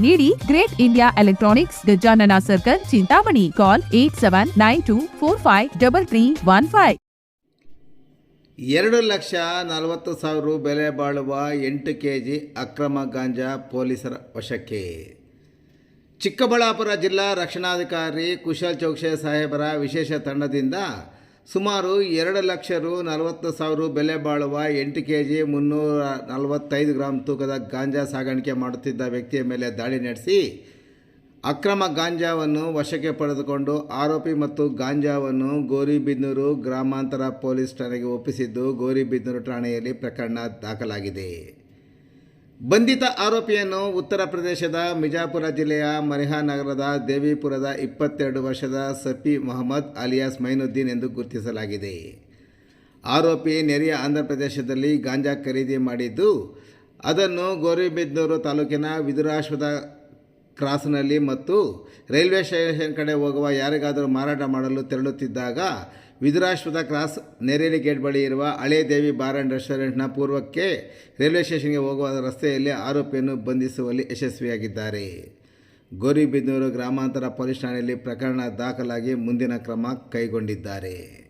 ನೀಡಿ great India electronics Gajanana circle, Chintamani. Call eight seven nine two four five double three one five ಎರಡು ಲಕ್ಷ ನಲವತ್ತು ಸಾವಿರ ಬೆಲೆ ಬಾಳುವ ಎಂಟು ಕೆ ಜಿ ಅಕ್ರಮ ಗಾಂಜಾ ಪೊಲೀಸರ ವಶಕ್ಕೆ. ಚಿಕ್ಕಬಳ್ಳಾಪುರ ಜಿಲ್ಲಾ ರಕ್ಷಣಾಧಿಕಾರಿ ಕುಶಲ್ ಚೌಕ್ಷೆ ಸಾಹೇಬರ ವಿಶೇಷ ತಂಡದಿಂದ ಸುಮಾರು ಎರಡು ಲಕ್ಷ ರು ನಲವತ್ತು ಸಾವಿರ ಬೆಲೆ ಬಾಳುವ ಎಂಟು ಕೆ ಜಿ ಮುನ್ನೂರ ನಲವತ್ತೈದು ಗ್ರಾಂ ತೂಕದ ಗಾಂಜಾ ಸಾಗಾಣಿಕೆ ಮಾಡುತ್ತಿದ್ದ ವ್ಯಕ್ತಿಯ ಮೇಲೆ ದಾಳಿ ನಡೆಸಿ ಅಕ್ರಮ ಗಾಂಜಾವನ್ನು ವಶಕ್ಕೆ ಪಡೆದುಕೊಂಡು ಆರೋಪಿ ಮತ್ತು ಗಾಂಜಾವನ್ನು ಗೋರಿಬಿದನೂರು ಗ್ರಾಮಾಂತರ ಪೊಲೀಸ್ ಠಾಣೆಗೆ ಒಪ್ಪಿಸಿದ್ದು ಗೋರಿಬಿದನೂರು ಠಾಣೆಯಲ್ಲಿ ಪ್ರಕರಣ ದಾಖಲಾಗಿದೆ. ಬಂಧಿತ ಆರೋಪಿಯನ್ನು ಉತ್ತರ ಪ್ರದೇಶದ ಮಿಜಾಪುರ ಜಿಲ್ಲೆಯ ಮರಿಹಾ ನಗರದ ದೇವಿಪುರದ ಇಪ್ಪತ್ತೆರಡು ವರ್ಷದ ಸಫಿ ಮೊಹಮ್ಮದ್ ಅಲಿಯಾಸ್ ಮೈನುದ್ದೀನ್ ಎಂದು ಗುರುತಿಸಲಾಗಿದೆ. ಆರೋಪಿ ನೆರೆಯ ಆಂಧ್ರ ಪ್ರದೇಶದಲ್ಲಿ ಗಾಂಜಾ ಖರೀದಿ ಮಾಡಿದ್ದು, ಅದನ್ನು ಗೌರಿಬಿದ್ನೂರು ತಾಲೂಕಿನ ವಿದುರಾಶ್ವದ ಕ್ರಾಸ್ನಲ್ಲಿ ಮತ್ತು ರೈಲ್ವೆ ಸ್ಟೇಷನ್ ಕಡೆ ಹೋಗುವ ಯಾರಿಗಾದರೂ ಮಾರಾಟ ಮಾಡಲು ತೆರಳುತ್ತಿದ್ದಾಗ ವಿದುರಾಶ್ವದ ಕ್ರಾಸ್ ನೆರೇಲಿ ಗೇಟ್ ಬಳಿ ಇರುವ ಹಳೇ ದೇವಿ ಬಾರ್ ಆ್ಯಂಡ್ ರೆಸ್ಟೋರೆಂಟ್ನ ಪೂರ್ವಕ್ಕೆ ರೈಲ್ವೆ ಸ್ಟೇಷನ್ಗೆ ಹೋಗುವ ರಸ್ತೆಯಲ್ಲಿ ಆರೋಪಿಯನ್ನು ಬಂಧಿಸುವಲ್ಲಿ ಯಶಸ್ವಿಯಾಗಿದ್ದಾರೆ. ಗೌರಿಬಿದ್ನೂರು ಗ್ರಾಮಾಂತರ ಪೊಲೀಸ್ ಠಾಣೆಯಲ್ಲಿ ಪ್ರಕರಣ ದಾಖಲಾಗಿ ಮುಂದಿನ ಕ್ರಮ ಕೈಗೊಂಡಿದ್ದಾರೆ.